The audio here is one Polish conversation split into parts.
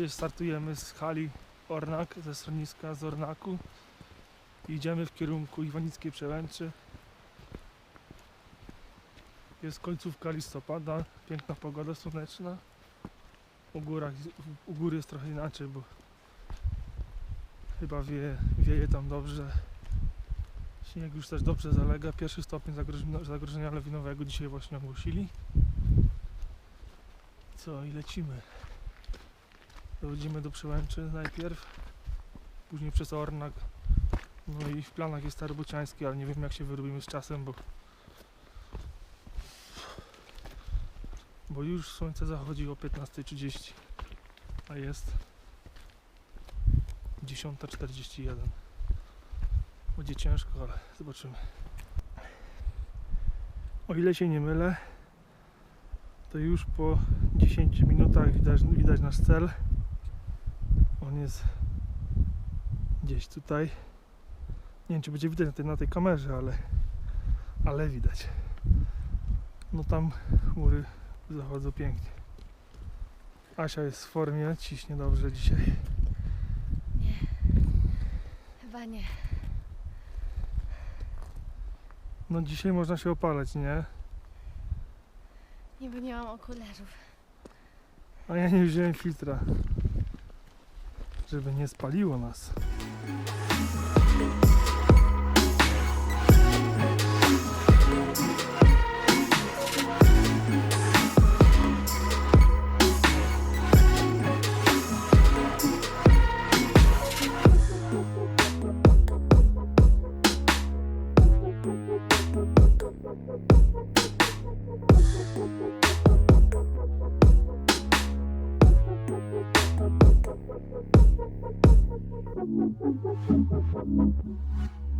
Dzisiaj startujemy z hali Ornak, ze schroniska z Ornaku. Idziemy w kierunku Iwanickiej Przełęczy. Jest końcówka listopada, piękna pogoda słoneczna. U, górach, u góry jest trochę inaczej, bo chyba wieje, wieje tam dobrze. Śnieg już też dobrze zalega. Pierwszy stopień zagrożenia, zagrożenia lawinowego dzisiaj właśnie ogłosili. Co i lecimy. Dochodzimy do Przełęczy najpierw, później przez Ornak. No i w planach jest Starbociański, ale nie wiem jak się wyrobimy z czasem, bo bo już słońce zachodzi o 15.30, a jest 10.41. Będzie ciężko, ale zobaczymy. O ile się nie mylę, to już po 10 minutach widać, widać nasz cel. On jest gdzieś tutaj. Nie wiem, czy będzie widać na tej, na tej kamerze, ale, ale widać. No tam chmury zachodzą pięknie. Asia jest w formie, ciśnie dobrze dzisiaj. Chyba nie. No dzisiaj można się opalać, nie? Niby nie mam okularów. A ja nie wziąłem filtra. Żeby nie spaliło nas.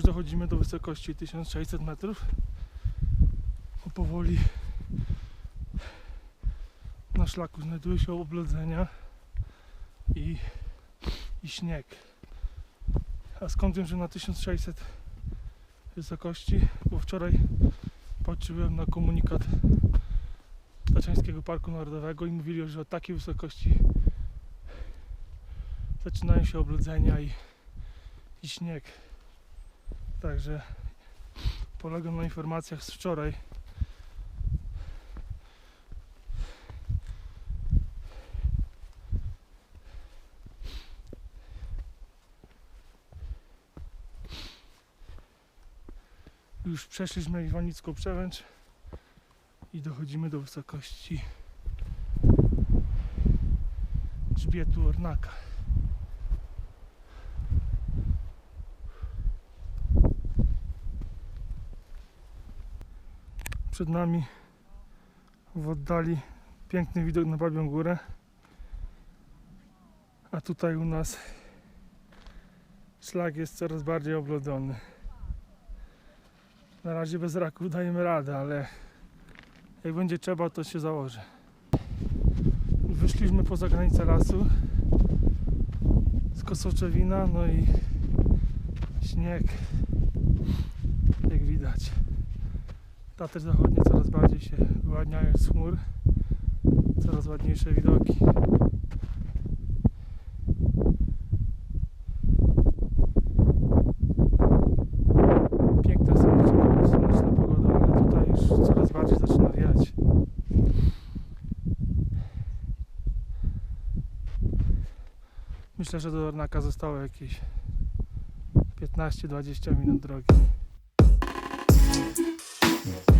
już dochodzimy do wysokości 1600 metrów. Powoli na szlaku znajdują się oblodzenia i, i śnieg. A skąd wiem, że na 1600 wysokości? Bo wczoraj patrzyłem na komunikat Taczańskiego Parku Narodowego i mówili, że od takiej wysokości zaczynają się oblodzenia i, i śnieg. Także polegam na informacjach z wczoraj. Już przeszliśmy Iwanicką Przełęcz i dochodzimy do wysokości grzbietu Ornaka. Przed nami w oddali piękny widok na Babią Górę. A tutaj u nas szlak jest coraz bardziej oblodzony. Na razie bez raku dajemy radę, ale jak będzie trzeba, to się założy. Wyszliśmy poza granicę lasu z Kosoczewina, no i śnieg, jak widać. Tatry zachodnie coraz bardziej się wyładniają z chmur. Coraz ładniejsze widoki. Piękna słoneczna, pogoda, ale tutaj już coraz bardziej zaczyna wiać. Myślę, że do Ornaka zostało jakieś 15-20 minut drogi. Yeah.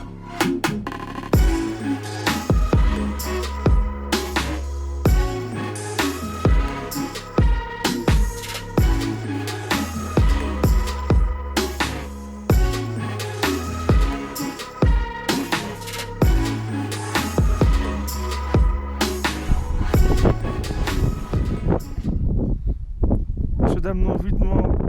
przede mną widmo